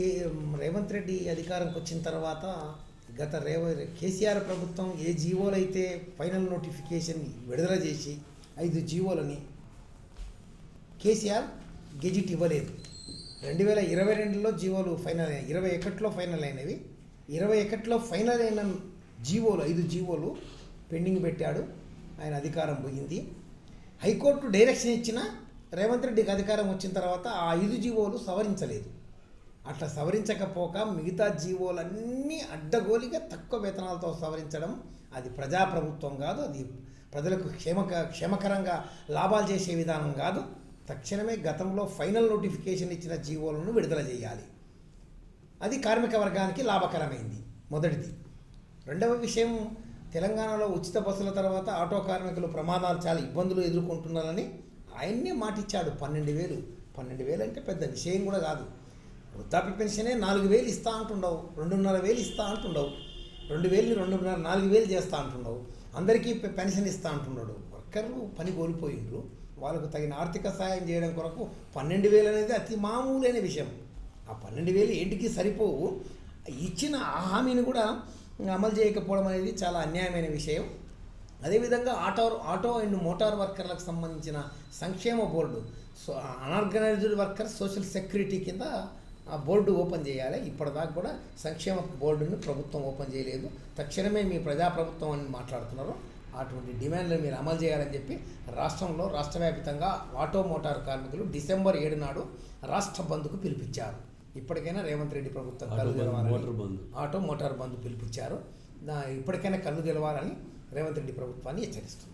కే రేవంత్ రెడ్డి అధికారంకి వచ్చిన తర్వాత గత రేవ కేసీఆర్ ప్రభుత్వం ఏ జీవోలు అయితే ఫైనల్ నోటిఫికేషన్ విడుదల చేసి ఐదు జీవోలని కేసీఆర్ గెజిట్ ఇవ్వలేదు. రెండు వేల ఇరవై రెండులో జీవోలు ఫైనల్ అయినాయి. ఇరవై ఒకటిలో ఫైనల్ అయినవి. ఇరవై ఒకటిలో ఫైనల్ అయిన జీవోలు ఐదు జీవోలు పెండింగ్ పెట్టాడు. ఆయన అధికారం పోయింది. హైకోర్టు డైరెక్షన్ ఇచ్చిన రేవంత్ రెడ్డికి అధికారం వచ్చిన తర్వాత ఆ ఐదు జీవోలు సవరించలేదు. అట్లా సవరించకపోక మిగతా జీవోలన్నీ అడ్డగోలిగా తక్కువ వేతనాలతో సవరించడం అది ప్రజాప్రభుత్వం కాదు అది ప్రజలకు క్షేమక క్షేమకరంగా లాభాలు చేసే విధానం కాదు. తక్షణమే గతంలో ఫైనల్ నోటిఫికేషన్ ఇచ్చిన జీవోలను విడుదల చేయాలి. అది కార్మిక వర్గానికి లాభకరమైంది. మొదటిది. రెండవ విషయం తెలంగాణలో ఉచిత బస్సుల తర్వాత ఆటో కార్మికులు ప్రమాదాలు చాలా ఇబ్బందులు ఎదుర్కొంటున్నారని ఆయన్నే మాటిచ్చాడు పన్నెండు వేలు. పన్నెండు వేలు అంటే పెద్ద విషయం కూడా కాదు. వృద్ధాప్య పెన్షనే నాలుగు వేలు ఇస్తా అంటుండవు రెండున్నర వేలు ఇస్తా అంటుండవు. రెండు వేలు రెండున్నర నాలుగు వేలు చేస్తా అంటుండవు. అందరికీ పెన్షన్ ఇస్తా అంటున్నాడు వర్కర్లు పని కోల్పోయిండ్రు. వాళ్ళకు తగిన ఆర్థిక సహాయం చేయడం కొరకు పన్నెండు వేలు అనేది అతి మామూలైన విషయం. ఆ పన్నెండు వేలు ఏంటికి సరిపోవు? ఇచ్చిన ఆ హామీని కూడా అమలు చేయకపోవడం అనేది చాలా అన్యాయమైన విషయం. అదేవిధంగా ఆటో ఆటో అండ్ మోటార్ వర్కర్లకు సంబంధించిన సంక్షేమ board so unorganised worker social security కింద ఆ బోర్డు ఓపెన్ చేయాలి. ఇప్పటిదాకా కూడా సంక్షేమ బోర్డును ప్రభుత్వం ఓపెన్ చేయలేదు. తక్షణమే మీ ప్రజాప్రభుత్వం అని మాట్లాడుతున్నారు. అటువంటి డిమాండ్లను మీరు అమలు చేయాలని చెప్పి రాష్ట్రంలో రాష్ట్ర వ్యాప్తంగా ఆటో మోటార్ కార్మికులు డిసెంబర్ ఏడు నాడు రాష్ట్ర బంద్కు పిలిపించారు. ఇప్పటికైనా రేవంత్ రెడ్డి ప్రభుత్వం ఆటో కళ్ళు బంద్, తెరవాలని motor bandh. Auto motor bandh పిలిపించారు. ఇప్పటికైనా కళ్ళు తెలవాలని రేవంత్ రెడ్డి ప్రభుత్వాన్ని హెచ్చరిస్తుంది